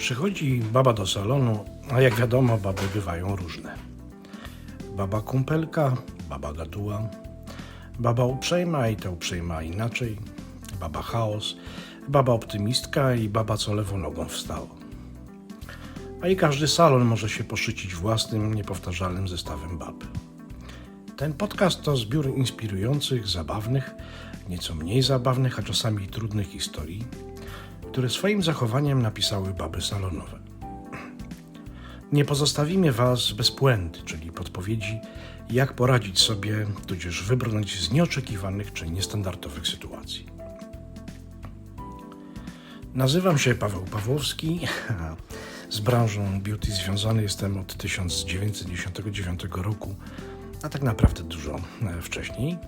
Przychodzi baba do salonu, a jak wiadomo, baby bywają różne. Baba kumpelka, baba gaduła, baba uprzejma i ta uprzejma inaczej, baba chaos, baba optymistka i baba co lewą nogą wstała. A i każdy salon może się poszycić własnym, niepowtarzalnym zestawem bab. Ten podcast to zbiór inspirujących, zabawnych, nieco mniej zabawnych, a czasami trudnych historii, które swoim zachowaniem napisały baby salonowe. Nie pozostawimy Was bez puenty, czyli podpowiedzi, jak poradzić sobie, tudzież wybrnąć z nieoczekiwanych czy niestandardowych sytuacji. Nazywam się Paweł Pawłowski. Z branżą beauty związany jestem od 1999 roku, a tak naprawdę dużo e, wcześniej.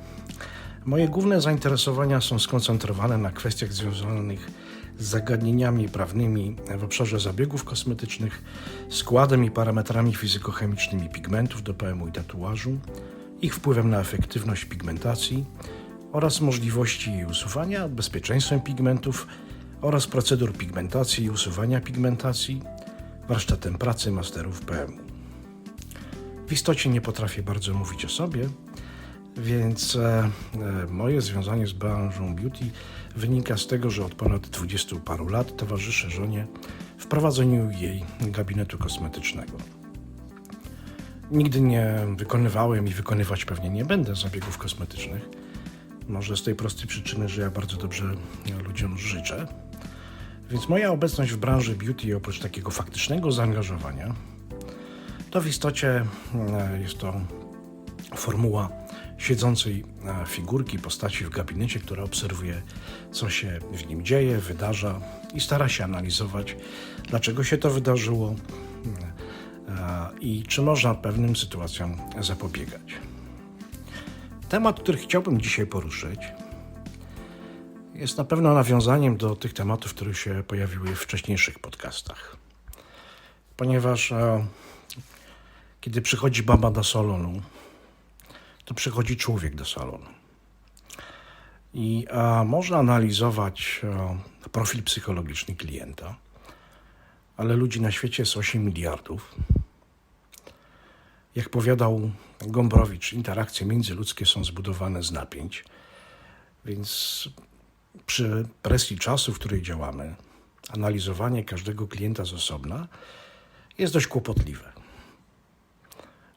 Moje główne zainteresowania są skoncentrowane na kwestiach związanych z zagadnieniami prawnymi w obszarze zabiegów kosmetycznych, składem i parametrami fizykochemicznymi pigmentów do PM i tatuażu, ich wpływem na efektywność pigmentacji oraz możliwości jej usuwania, bezpieczeństwem pigmentów oraz procedur pigmentacji i usuwania pigmentacji, warsztatem pracy masterów PM. W istocie nie potrafię bardzo mówić o sobie, więc e, e, moje związanie z branżą beauty wynika z tego, że od ponad 20 paru lat towarzyszę żonie w prowadzeniu jej gabinetu kosmetycznego. Nigdy nie wykonywałem i wykonywać pewnie nie będę zabiegów kosmetycznych. Może z tej prostej przyczyny, że ja bardzo dobrze ludziom życzę. Więc moja obecność w branży beauty, oprócz takiego faktycznego zaangażowania, to w istocie e, jest to formuła siedzącej e, figurki, postaci w gabinecie, która obserwuje, co się w nim dzieje, wydarza i stara się analizować, dlaczego się to wydarzyło e, i czy można pewnym sytuacjom zapobiegać. Temat, który chciałbym dzisiaj poruszyć, jest na pewno nawiązaniem do tych tematów, które się pojawiły w wcześniejszych podcastach. Ponieważ e, kiedy przychodzi baba do salonu, to przychodzi człowiek do salonu. I a, można analizować a, profil psychologiczny klienta, ale ludzi na świecie jest 8 miliardów. Jak powiadał Gombrowicz, interakcje międzyludzkie są zbudowane z napięć, więc przy presji czasu, w której działamy, analizowanie każdego klienta z osobna jest dość kłopotliwe.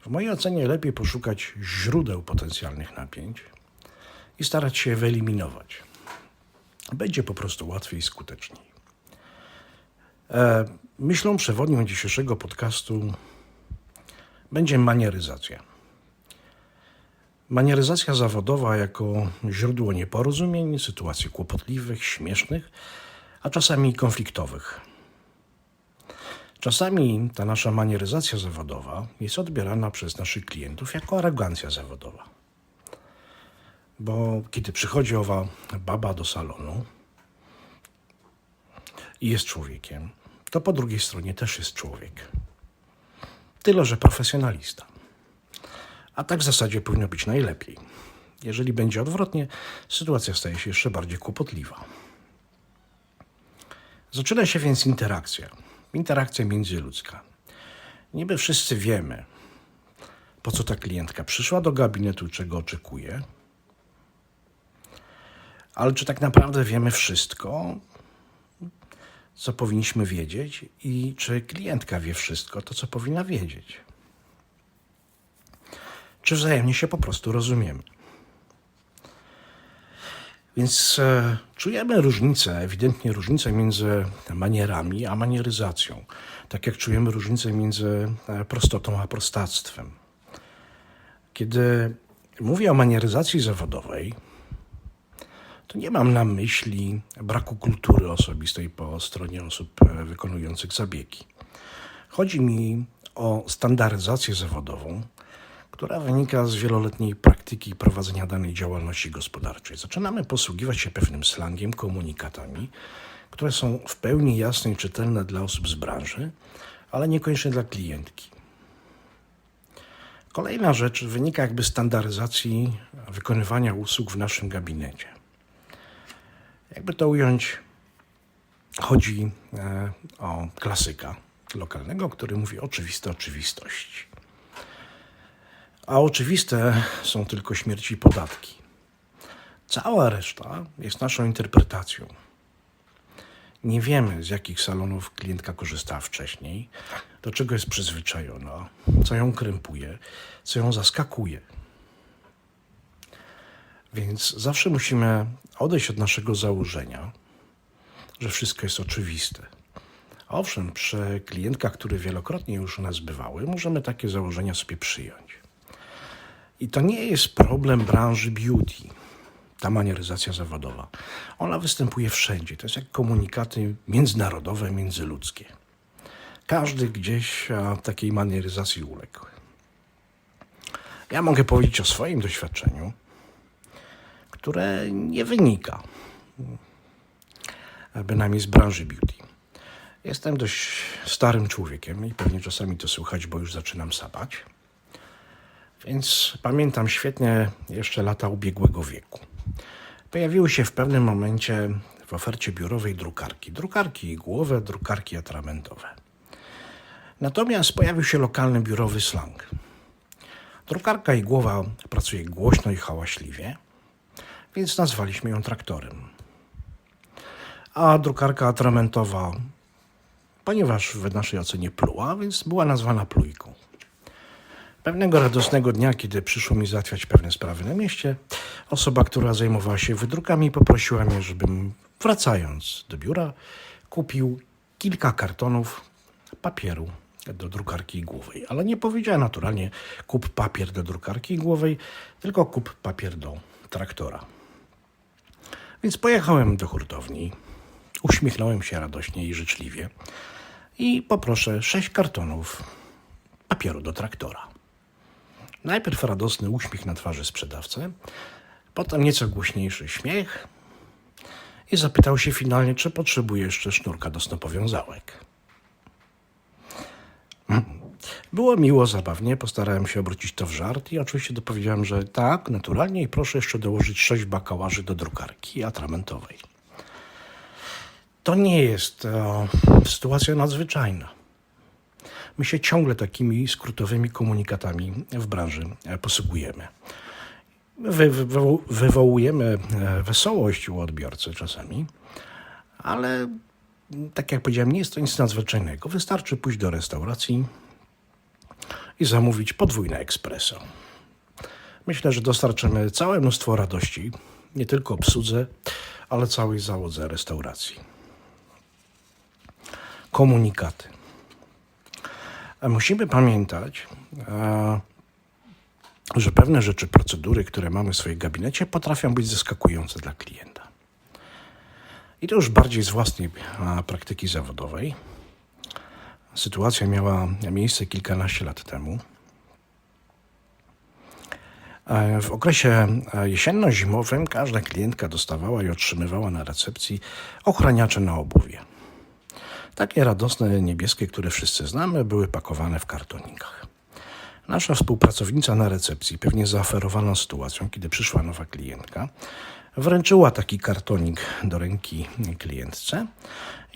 W mojej ocenie lepiej poszukać źródeł potencjalnych napięć i starać się je wyeliminować. Będzie po prostu łatwiej i skuteczniej. E, myślą przewodnią dzisiejszego podcastu będzie manieryzacja. Manieryzacja zawodowa jako źródło nieporozumień, sytuacji kłopotliwych, śmiesznych, a czasami konfliktowych. Czasami ta nasza manieryzacja zawodowa jest odbierana przez naszych klientów jako arogancja zawodowa. Bo kiedy przychodzi owa baba do salonu i jest człowiekiem, to po drugiej stronie też jest człowiek. Tyle, że profesjonalista. A tak w zasadzie powinno być najlepiej. Jeżeli będzie odwrotnie, sytuacja staje się jeszcze bardziej kłopotliwa. Zaczyna się więc interakcja. Interakcja międzyludzka. Niby wszyscy wiemy, po co ta klientka przyszła do gabinetu, czego oczekuje, ale czy tak naprawdę wiemy wszystko, co powinniśmy wiedzieć, i czy klientka wie wszystko, to co powinna wiedzieć? Czy wzajemnie się po prostu rozumiemy? Więc e, czujemy różnicę, ewidentnie różnicę między manierami a manieryzacją. Tak jak czujemy różnicę między e, prostotą a prostactwem. Kiedy mówię o manieryzacji zawodowej, to nie mam na myśli braku kultury osobistej po stronie osób e, wykonujących zabiegi. Chodzi mi o standaryzację zawodową, która wynika z wieloletniej praktyki prowadzenia danej działalności gospodarczej. Zaczynamy posługiwać się pewnym slangiem, komunikatami, które są w pełni jasne i czytelne dla osób z branży, ale niekoniecznie dla klientki. Kolejna rzecz wynika jakby standaryzacji wykonywania usług w naszym gabinecie. Jakby to ująć, chodzi e, o klasyka lokalnego, który mówi oczywiste oczywistości. A oczywiste są tylko śmierci i podatki. Cała reszta jest naszą interpretacją. Nie wiemy, z jakich salonów klientka korzystała wcześniej, do czego jest przyzwyczajona, co ją krępuje, co ją zaskakuje. Więc zawsze musimy odejść od naszego założenia, że wszystko jest oczywiste. Owszem, przy klientkach, które wielokrotnie już u nas bywały, możemy takie założenia sobie przyjąć. I to nie jest problem branży beauty, ta manieryzacja zawodowa. Ona występuje wszędzie. To jest jak komunikaty międzynarodowe, międzyludzkie. Każdy gdzieś takiej manieryzacji uległ. Ja mogę powiedzieć o swoim doświadczeniu, które nie wynika bynajmniej z branży beauty. Jestem dość starym człowiekiem i pewnie czasami to słychać, bo już zaczynam sapać. Więc pamiętam świetnie jeszcze lata ubiegłego wieku. Pojawiły się w pewnym momencie w ofercie biurowej drukarki. Drukarki igłowe, drukarki atramentowe. Natomiast pojawił się lokalny biurowy slang. Drukarka igłowa pracuje głośno i hałaśliwie, więc nazwaliśmy ją traktorem. A drukarka atramentowa, ponieważ w naszej ocenie pluła, więc była nazwana plujką. Pewnego radosnego dnia, kiedy przyszło mi załatwiać pewne sprawy na mieście, osoba, która zajmowała się wydrukami, poprosiła mnie, żebym wracając do biura kupił kilka kartonów papieru do drukarki głowej. Ale nie powiedziała naturalnie kup papier do drukarki głowej, tylko kup papier do traktora. Więc pojechałem do hurtowni, uśmiechnąłem się radośnie i życzliwie i poproszę sześć kartonów papieru do traktora. Najpierw radosny uśmiech na twarzy sprzedawcy, potem nieco głośniejszy śmiech i zapytał się finalnie, czy potrzebuje jeszcze sznurka do snopowiązałek. Było miło, zabawnie, postarałem się obrócić to w żart i oczywiście dopowiedziałem, że tak, naturalnie i proszę jeszcze dołożyć sześć bakałarzy do drukarki atramentowej. To nie jest e, sytuacja nadzwyczajna. My się ciągle takimi skrótowymi komunikatami w branży e, posługujemy. Wy, wy, wywołujemy e, wesołość u odbiorcy czasami, ale tak jak powiedziałem, nie jest to nic nadzwyczajnego. Wystarczy pójść do restauracji i zamówić podwójne espresso. Myślę, że dostarczymy całe mnóstwo radości, nie tylko obsłudze, ale całej załodze restauracji. Komunikaty. Musimy pamiętać, że pewne rzeczy, procedury, które mamy w swoim gabinecie, potrafią być zaskakujące dla klienta. I to już bardziej z własnej praktyki zawodowej. Sytuacja miała miejsce kilkanaście lat temu. W okresie jesienno-zimowym każda klientka dostawała i otrzymywała na recepcji ochraniacze na obuwie. Takie radosne niebieskie, które wszyscy znamy, były pakowane w kartonikach. Nasza współpracownica na recepcji, pewnie zaoferowana sytuacją, kiedy przyszła nowa klientka, wręczyła taki kartonik do ręki klientce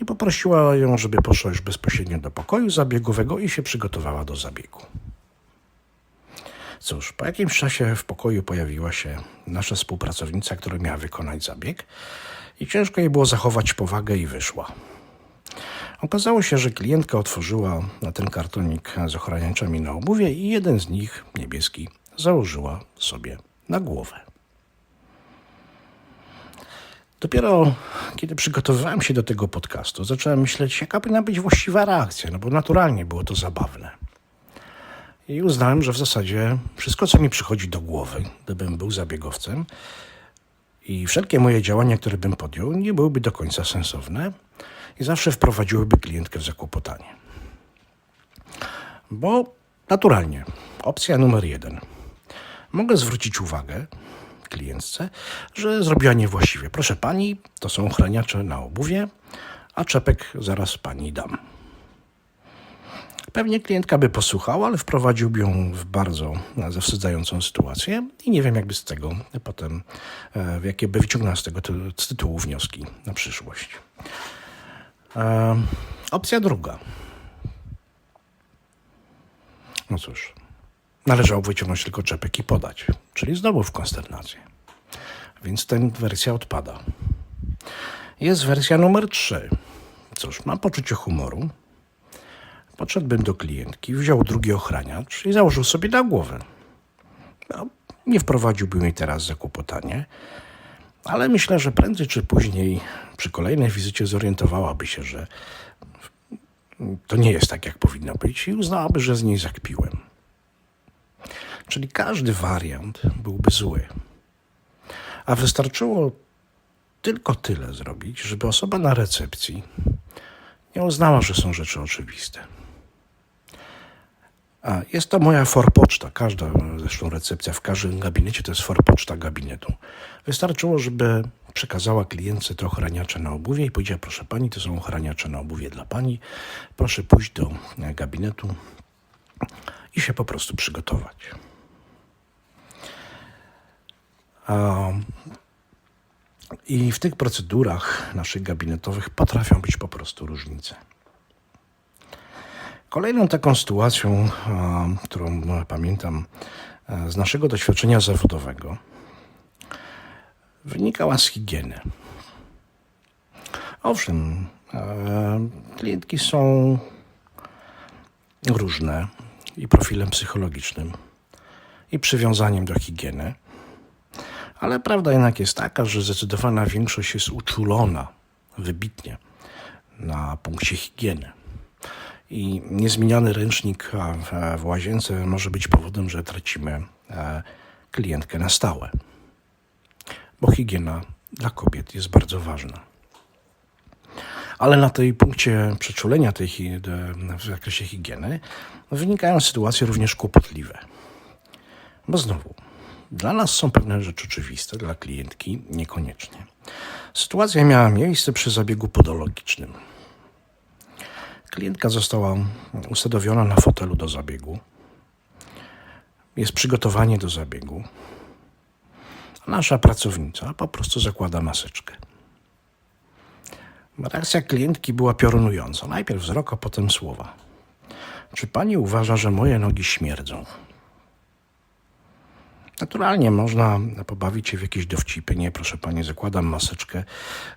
i poprosiła ją, żeby poszła już bezpośrednio do pokoju zabiegowego i się przygotowała do zabiegu. Cóż, po jakimś czasie w pokoju pojawiła się nasza współpracownica, która miała wykonać zabieg i ciężko jej było zachować powagę i wyszła. Okazało się, że klientka otworzyła na ten kartonik z ochraniaczami na obuwie i jeden z nich, niebieski, założyła sobie na głowę. Dopiero kiedy przygotowywałem się do tego podcastu, zacząłem myśleć, jaka powinna być właściwa reakcja, no bo naturalnie było to zabawne. I uznałem, że w zasadzie wszystko, co mi przychodzi do głowy, gdybym był zabiegowcem, i wszelkie moje działania, które bym podjął, nie byłyby do końca sensowne i zawsze wprowadziłyby klientkę w zakłopotanie. Bo naturalnie, opcja numer jeden. Mogę zwrócić uwagę klientce, że zrobiła niewłaściwie. Proszę pani, to są ochraniacze na obuwie, a czepek zaraz pani dam. Pewnie klientka by posłuchała, ale wprowadziłby ją w bardzo zawstydzającą sytuację i nie wiem, jakby z tego potem, w jakie by wyciągnęła z tego tytułu wnioski na przyszłość. Opcja druga. No cóż, należało wyciągnąć tylko czepek i podać, czyli znowu w konsternację. Więc ta wersja odpada. Jest wersja numer 3. Cóż, mam poczucie humoru. Podszedłbym do klientki, wziął drugi ochraniacz i założył sobie na głowę. No, nie wprowadziłbym jej teraz zakłopotanie, ale myślę, że prędzej czy później przy kolejnej wizycie zorientowałaby się, że to nie jest tak, jak powinno być i uznałaby, że z niej zakpiłem. Czyli każdy wariant byłby zły. A wystarczyło tylko tyle zrobić, żeby osoba na recepcji nie uznała, że są rzeczy oczywiste. A jest to moja forpoczta. Każda zresztą recepcja w każdym gabinecie to jest forpoczta gabinetu. Wystarczyło, żeby przekazała klientce te ochraniacze na obuwie i powiedziała, proszę pani, to są ochraniacze na obuwie dla pani. Proszę pójść do gabinetu i się po prostu przygotować. I w tych procedurach naszych gabinetowych potrafią być po prostu różnice. Kolejną taką sytuacją, którą pamiętam a, z naszego doświadczenia zawodowego, wynikała z higieny. Owszem, e, klientki są różne i profilem psychologicznym, i przywiązaniem do higieny. Ale prawda jednak jest taka, że zdecydowana większość jest uczulona wybitnie na punkcie higieny. I niezmieniany ręcznik w, łazience może być powodem, że tracimy e, klientkę na stałe. Bo higiena dla kobiet jest bardzo ważna. Ale na tej punkcie przeczulenia tej, w zakresie higieny wynikają sytuacje również kłopotliwe. Bo znowu, dla nas są pewne rzeczy oczywiste, dla klientki niekoniecznie. Sytuacja miała miejsce przy zabiegu podologicznym. Klientka została usadowiona na fotelu do zabiegu. Jest przygotowanie do zabiegu. Nasza pracownica po prostu zakłada maseczkę. Reakcja klientki była piorunująca. Najpierw wzrok, a potem słowa. Czy pani uważa, że moje nogi śmierdzą? Naturalnie można pobawić się w jakieś dowcipy. Nie, proszę pani, zakładam maseczkę,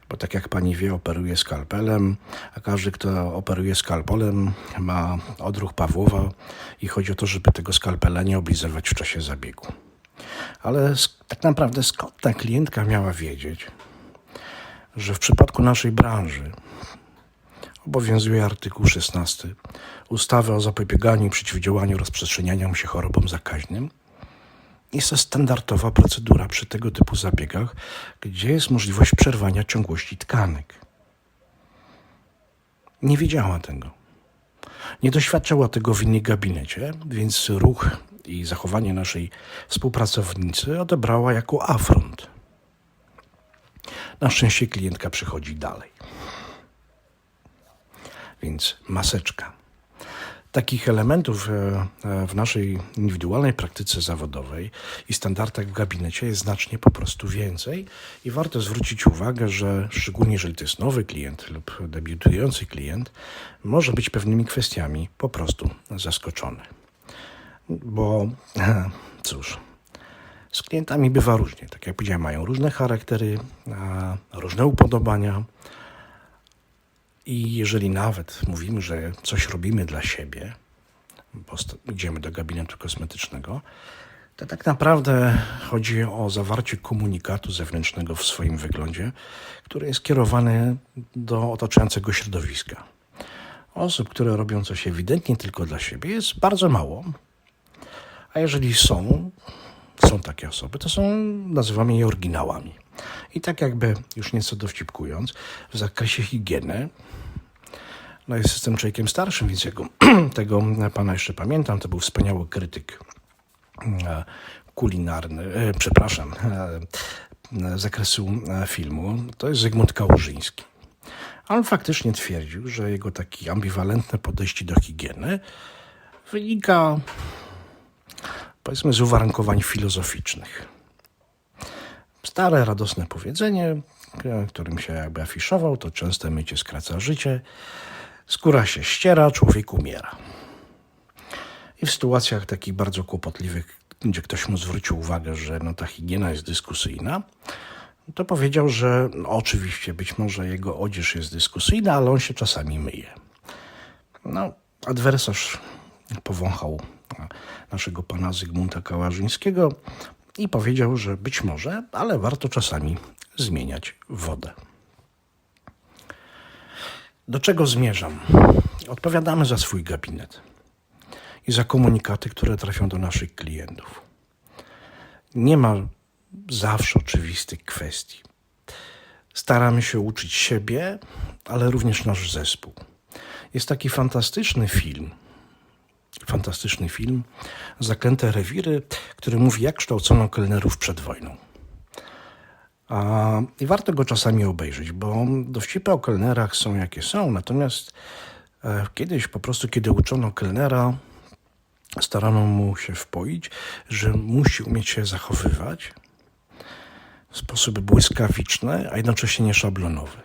bo tak jak pani wie, operuję skalpelem, a każdy, kto operuje skalpelem, ma odruch Pawłowa i chodzi o to, żeby tego skalpela nie oblizywać w czasie zabiegu. Ale tak naprawdę skąd ta klientka miała wiedzieć, że w przypadku naszej branży obowiązuje artykuł 16 ustawy o zapobieganiu i przeciwdziałaniu rozprzestrzenianiom się chorobom zakaźnym, jest to standardowa procedura przy tego typu zabiegach, gdzie jest możliwość przerwania ciągłości tkanek. Nie wiedziała tego. Nie doświadczała tego w innym gabinecie, więc ruch i zachowanie naszej współpracownicy odebrała jako afront. Na szczęście klientka przychodzi dalej. Więc maseczka. Takich elementów e, e, w naszej indywidualnej praktyce zawodowej i standardach w gabinecie jest znacznie po prostu więcej i warto zwrócić uwagę, że szczególnie jeżeli to jest nowy klient lub debiutujący klient, może być pewnymi kwestiami po prostu zaskoczony. Bo cóż, z klientami bywa różnie. Tak jak powiedziałem, mają różne charaktery, różne upodobania. I jeżeli nawet mówimy, że coś robimy dla siebie, bo idziemy do gabinetu kosmetycznego, to tak naprawdę chodzi o zawarcie komunikatu zewnętrznego w swoim wyglądzie, który jest kierowany do otaczającego środowiska. Osób, które robią coś ewidentnie tylko dla siebie, jest bardzo mało. A jeżeli są, są takie osoby, to są, nazywamy je oryginałami. I tak jakby, już nieco dowcipkując, w zakresie higieny, no jest jestem człowiekiem starszym, więc jego, tego pana jeszcze pamiętam, to był wspaniały krytyk e, kulinarny, e, przepraszam, e, zakresu filmu, to jest Zygmunt Kałużyński. On faktycznie twierdził, że jego takie ambiwalentne podejście do higieny wynika powiedzmy z uwarunkowań filozoficznych. Stare, radosne powiedzenie, którym się jakby afiszował, to częste mycie skraca życie, skóra się ściera, człowiek umiera. I w sytuacjach takich bardzo kłopotliwych, gdzie ktoś mu zwrócił uwagę, że no, ta higiena jest dyskusyjna, to powiedział, że no, oczywiście być może jego odzież jest dyskusyjna, ale on się czasami myje. No, adwersarz powąchał naszego pana Zygmunta Kałażyńskiego i powiedział, że być może, ale warto czasami zmieniać wodę. Do czego zmierzam? Odpowiadamy za swój gabinet i za komunikaty, które trafią do naszych klientów. Nie ma zawsze oczywistych kwestii. Staramy się uczyć siebie, ale również nasz zespół. Jest taki fantastyczny film, fantastyczny film Zaklęte rewiry, który mówi, jak kształcono kelnerów przed wojną. A, I warto go czasami obejrzeć, bo dowcipy o kelnerach są jakie są, natomiast e, kiedyś po prostu, kiedy uczono kelnera, starano mu się wpoić, że musi umieć się zachowywać w sposób błyskawiczny, a jednocześnie nieszablonowy.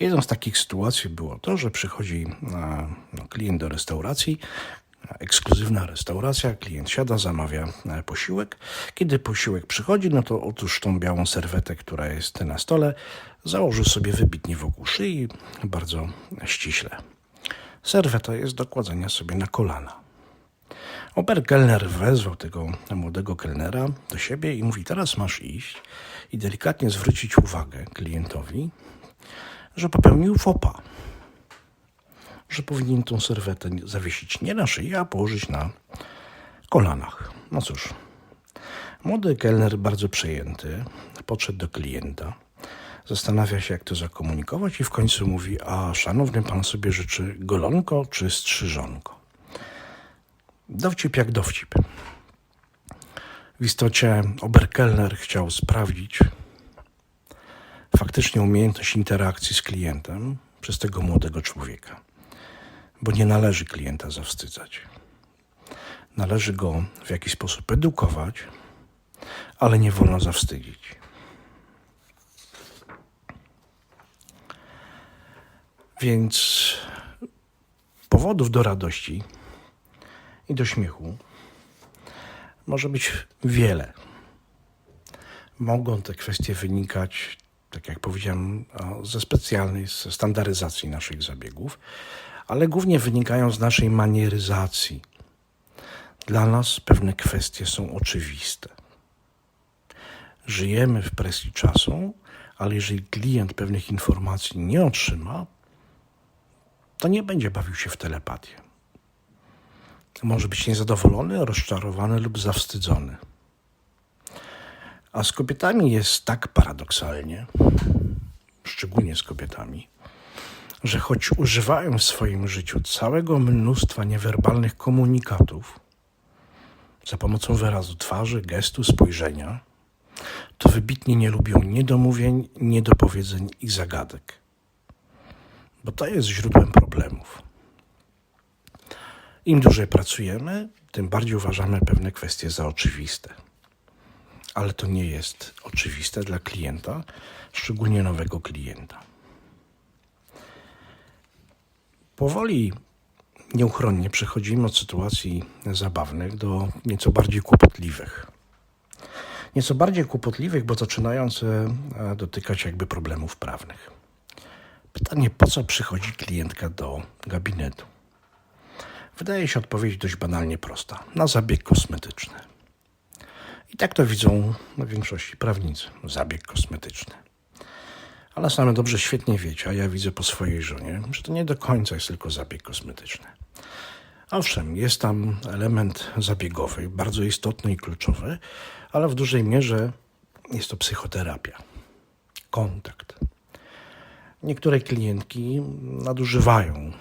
Jedną z takich sytuacji było to, że przychodzi no, klient do restauracji, ekskluzywna restauracja, klient siada, zamawia e, posiłek. Kiedy posiłek przychodzi, no to otóż tą białą serwetę, która jest na stole, założył sobie wybitnie wokół szyi, bardzo ściśle. Serweta jest do kładzenia sobie na kolana. Oberkelner wezwał tego młodego kelnera do siebie i mówi: Teraz masz iść i delikatnie zwrócić uwagę klientowi, że popełnił fopa że powinien tą serwetę zawiesić nie na szyi, a położyć na kolanach. No cóż, młody kelner, bardzo przejęty, podszedł do klienta. Zastanawia się, jak to zakomunikować, i w końcu mówi: A szanowny pan sobie życzy golonko czy strzyżonko? Dowcip jak dowcip. W istocie Oberkelner chciał sprawdzić faktycznie umiejętność interakcji z klientem przez tego młodego człowieka bo nie należy klienta zawstydzać. Należy go w jakiś sposób edukować, ale nie wolno zawstydzić. Więc powodów do radości i do śmiechu może być wiele. Mogą te kwestie wynikać, tak jak powiedziałem, ze specjalnej ze standaryzacji naszych zabiegów, ale głównie wynikają z naszej manieryzacji. Dla nas pewne kwestie są oczywiste. Żyjemy w presji czasu, ale jeżeli klient pewnych informacji nie otrzyma, to nie będzie bawił się w telepatię. Może być niezadowolony, rozczarowany lub zawstydzony. A z kobietami jest tak paradoksalnie, szczególnie z kobietami, że choć używają w swoim życiu całego mnóstwa niewerbalnych komunikatów za pomocą wyrazu twarzy, gestu, spojrzenia, to wybitnie nie lubią niedomówień, niedopowiedzeń i zagadek, bo to jest źródłem problemów. Im dłużej pracujemy, tym bardziej uważamy pewne kwestie za oczywiste. Ale to nie jest oczywiste dla klienta, szczególnie nowego klienta. Powoli, nieuchronnie przechodzimy od sytuacji zabawnych do nieco bardziej kłopotliwych. Nieco bardziej kłopotliwych, bo zaczynające dotykać jakby problemów prawnych. Pytanie, po co przychodzi klientka do gabinetu? Wydaje się odpowiedź dość banalnie prosta. Na zabieg kosmetyczny. I tak to widzą na większości prawnicy. Zabieg kosmetyczny. Ale same dobrze świetnie wiecie, a ja widzę po swojej żonie, że to nie do końca jest tylko zabieg kosmetyczny. Owszem, jest tam element zabiegowy, bardzo istotny i kluczowy, ale w dużej mierze jest to psychoterapia, kontakt. Niektóre klientki nadużywają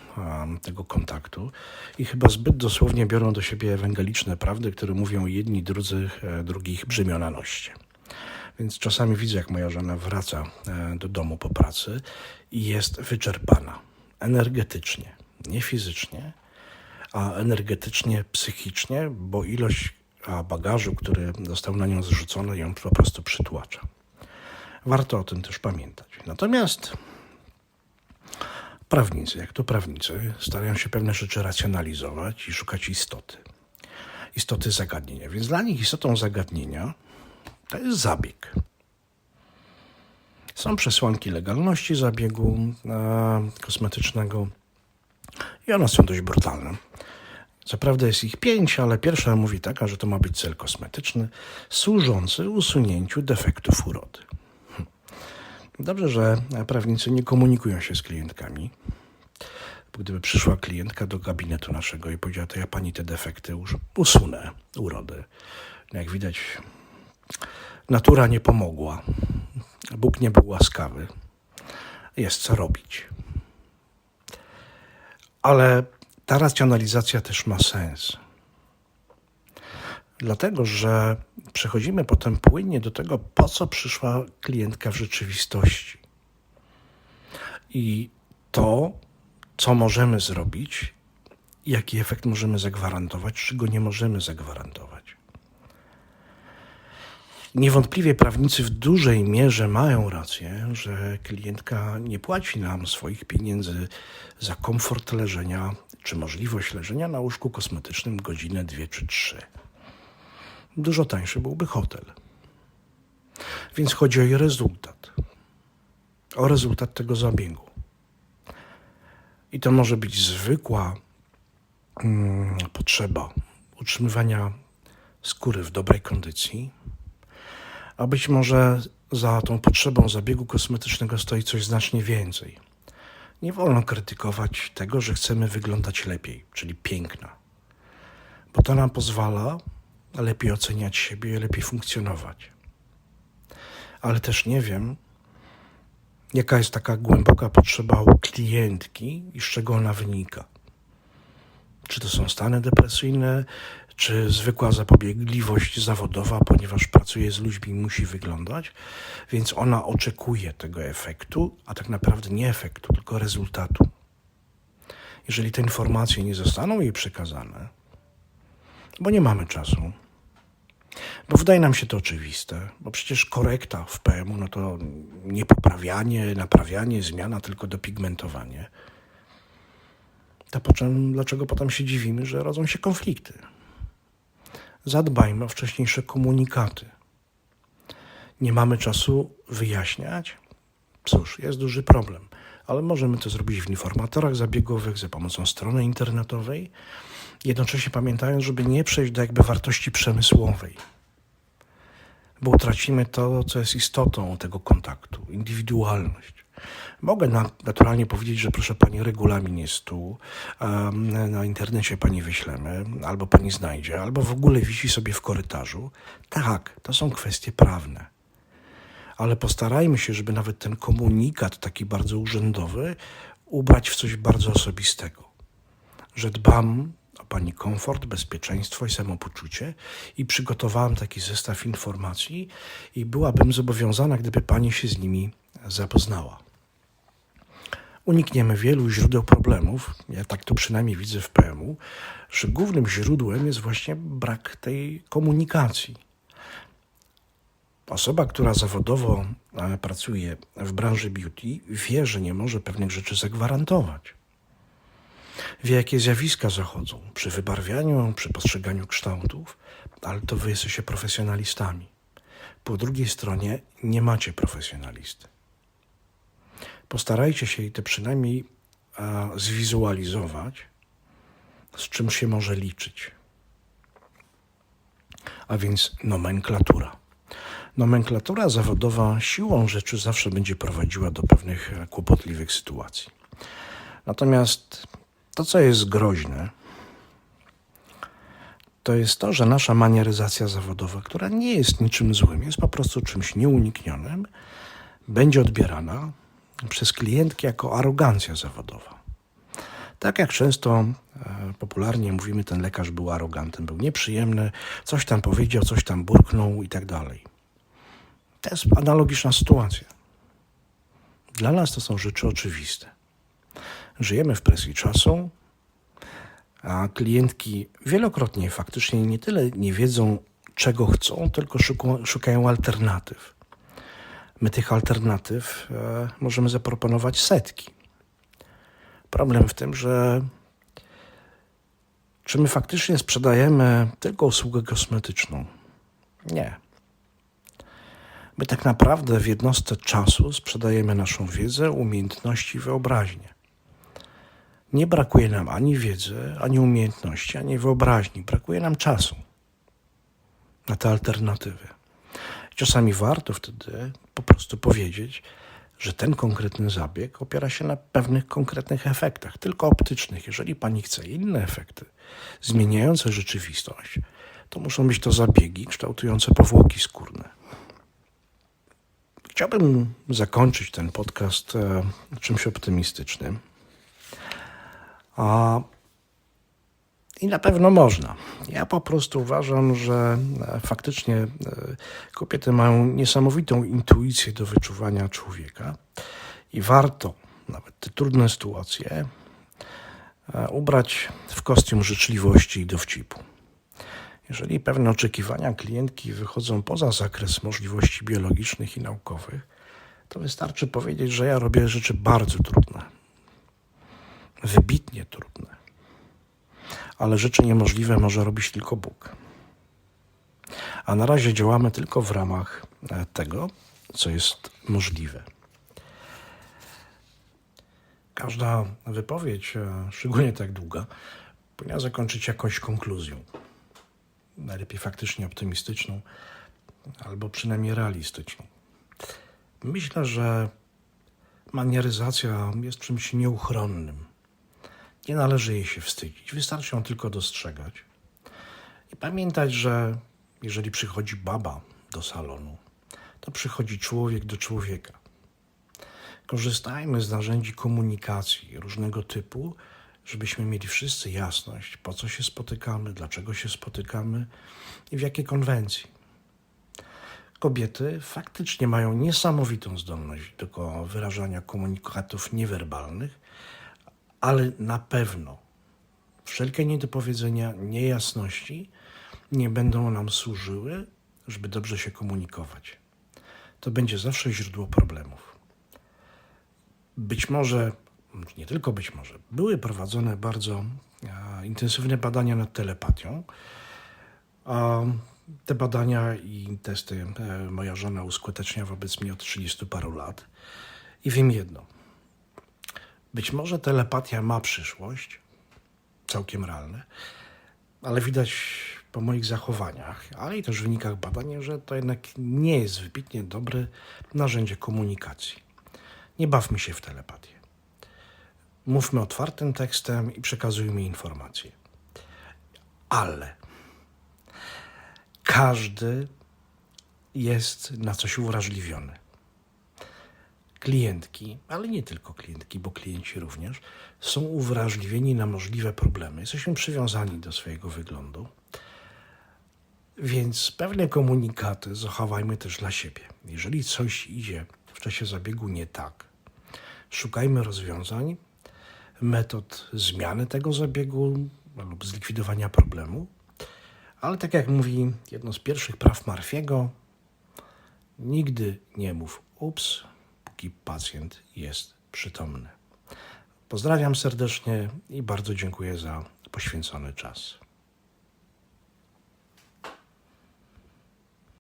tego kontaktu i chyba zbyt dosłownie biorą do siebie ewangeliczne prawdy, które mówią jedni, drudzy, e, drugich brzemiona noście. Więc czasami widzę, jak moja żona wraca e, do domu po pracy i jest wyczerpana energetycznie, nie fizycznie, a energetycznie, psychicznie, bo ilość bagażu, który został na nią zrzucony, ją po prostu przytłacza. Warto o tym też pamiętać. Natomiast prawnicy, jak to prawnicy, starają się pewne rzeczy racjonalizować i szukać istoty. Istoty zagadnienia. Więc dla nich istotą zagadnienia to jest zabieg. Są przesłanki legalności zabiegu e, kosmetycznego i one są dość brutalne. Co prawda jest ich pięć, ale pierwsza mówi taka, że to ma być cel kosmetyczny służący usunięciu defektów urody. Hm. Dobrze, że prawnicy nie komunikują się z klientkami. Gdyby przyszła klientka do gabinetu naszego i powiedziała, to ja pani te defekty już usunę, urody. No jak widać, natura nie pomogła. Bóg nie był łaskawy. Jest co robić. Ale ta racjonalizacja też ma sens. Dlatego, że przechodzimy potem płynnie do tego, po co przyszła klientka w rzeczywistości. I to, co możemy zrobić, jaki efekt możemy zagwarantować, czego nie możemy zagwarantować. Niewątpliwie prawnicy w dużej mierze mają rację, że klientka nie płaci nam swoich pieniędzy za komfort leżenia czy możliwość leżenia na łóżku kosmetycznym godzinę, dwie czy trzy. Dużo tańszy byłby hotel. Więc chodzi o jej rezultat. O rezultat tego zabiegu. I to może być zwykła hmm, potrzeba utrzymywania skóry w dobrej kondycji, a być może za tą potrzebą zabiegu kosmetycznego stoi coś znacznie więcej. Nie wolno krytykować tego, że chcemy wyglądać lepiej, czyli piękna, bo to nam pozwala lepiej oceniać siebie, lepiej funkcjonować. Ale też nie wiem, jaka jest taka głęboka potrzeba u klientki i z czego ona wynika. Czy to są stany depresyjne, czy zwykła zapobiegliwość zawodowa, ponieważ pracuje z ludźmi musi wyglądać, więc ona oczekuje tego efektu, a tak naprawdę nie efektu, tylko rezultatu. Jeżeli te informacje nie zostaną jej przekazane, bo nie mamy czasu, bo wydaje nam się to oczywiste, bo przecież korekta w PMU no to nie poprawianie, naprawianie, zmiana, tylko dopigmentowanie. To po czym, dlaczego potem się dziwimy, że rodzą się konflikty? Zadbajmy o wcześniejsze komunikaty. Nie mamy czasu wyjaśniać? Cóż, jest duży problem, ale możemy to zrobić w informatorach zabiegowych za pomocą strony internetowej, jednocześnie pamiętając, żeby nie przejść do jakby wartości przemysłowej, bo utracimy to, co jest istotą tego kontaktu indywidualność. Mogę naturalnie powiedzieć, że proszę pani, regulamin jest tu, na internecie pani wyślemy, albo pani znajdzie, albo w ogóle wisi sobie w korytarzu. Tak, to są kwestie prawne. Ale postarajmy się, żeby nawet ten komunikat taki bardzo urzędowy ubrać w coś bardzo osobistego. Że dbam o Pani komfort, bezpieczeństwo i samopoczucie i przygotowałam taki zestaw informacji i byłabym zobowiązana, gdyby Pani się z nimi zapoznała unikniemy wielu źródeł problemów. Ja tak to przynajmniej widzę w PMU, że głównym źródłem jest właśnie brak tej komunikacji. Osoba, która zawodowo e, pracuje w branży beauty, wie, że nie może pewnych rzeczy zagwarantować. Wie, jakie zjawiska zachodzą przy wybarwianiu, przy postrzeganiu kształtów, ale to wy jesteście profesjonalistami. Po drugiej stronie nie macie profesjonalisty postarajcie się i to przynajmniej zwizualizować, z czym się może liczyć. A więc nomenklatura. Nomenklatura zawodowa siłą rzeczy zawsze będzie prowadziła do pewnych kłopotliwych sytuacji. Natomiast to, co jest groźne, to jest to, że nasza manieryzacja zawodowa, która nie jest niczym złym, jest po prostu czymś nieuniknionym, będzie odbierana przez klientki jako arogancja zawodowa. Tak jak często e, popularnie mówimy, ten lekarz był arogantem, był nieprzyjemny, coś tam powiedział, coś tam burknął i tak dalej. To jest analogiczna sytuacja. Dla nas to są rzeczy oczywiste. Żyjemy w presji czasu, a klientki wielokrotnie faktycznie nie tyle nie wiedzą, czego chcą, tylko szukają alternatyw My tych alternatyw e, możemy zaproponować setki. Problem w tym, że czy my faktycznie sprzedajemy tylko usługę kosmetyczną? Nie. My tak naprawdę w jednostce czasu sprzedajemy naszą wiedzę, umiejętności i wyobraźnię. Nie brakuje nam ani wiedzy, ani umiejętności, ani wyobraźni. Brakuje nam czasu na te alternatywy. Czasami warto wtedy po prostu powiedzieć, że ten konkretny zabieg opiera się na pewnych konkretnych efektach, tylko optycznych. Jeżeli pani chce inne efekty, zmieniające rzeczywistość, to muszą być to zabiegi kształtujące powłoki skórne. Chciałbym zakończyć ten podcast e, czymś optymistycznym. A i na pewno można. Ja po prostu uważam, że e, faktycznie e, kobiety mają niesamowitą intuicję do wyczuwania człowieka i warto nawet te trudne sytuacje e, ubrać w kostium życzliwości i dowcipu. Jeżeli pewne oczekiwania klientki wychodzą poza zakres możliwości biologicznych i naukowych, to wystarczy powiedzieć, że ja robię rzeczy bardzo trudne, wybitnie trudne ale rzeczy niemożliwe może robić tylko Bóg. A na razie działamy tylko w ramach e, tego, co jest możliwe. Każda wypowiedź, e, szczególnie tak długa, powinna zakończyć jakąś konkluzją. Najlepiej faktycznie optymistyczną, albo przynajmniej realistyczną. Myślę, że manieryzacja jest czymś nieuchronnym nie należy jej się wstydzić, wystarczy ją tylko dostrzegać. I pamiętać, że jeżeli przychodzi baba do salonu, to przychodzi człowiek do człowieka. Korzystajmy z narzędzi komunikacji różnego typu, żebyśmy mieli wszyscy jasność, po co się spotykamy, dlaczego się spotykamy i w jakiej konwencji. Kobiety faktycznie mają niesamowitą zdolność do wyrażania komunikatów niewerbalnych, ale na pewno wszelkie niedopowiedzenia, niejasności nie będą nam służyły, żeby dobrze się komunikować. To będzie zawsze źródło problemów. Być może, nie tylko być może, były prowadzone bardzo intensywne badania nad telepatią. Te badania i testy e, moja żona uskutecznia wobec mnie od 30 paru lat. I wiem jedno być może telepatia ma przyszłość, całkiem realne, ale widać po moich zachowaniach, ale i też wynikach badań, że to jednak nie jest wybitnie dobre narzędzie komunikacji. Nie bawmy się w telepatię. Mówmy otwartym tekstem i przekazujmy informacje. Ale każdy jest na coś uwrażliwiony klientki, ale nie tylko klientki, bo klienci również, są uwrażliwieni na możliwe problemy. Jesteśmy przywiązani do swojego wyglądu. Więc pewne komunikaty zachowajmy też dla siebie. Jeżeli coś idzie w czasie zabiegu nie tak, szukajmy rozwiązań, metod zmiany tego zabiegu lub zlikwidowania problemu. Ale tak jak mówi jedno z pierwszych praw Marfiego, nigdy nie mów ups, póki pacjent jest przytomny. Pozdrawiam serdecznie i bardzo dziękuję za poświęcony czas.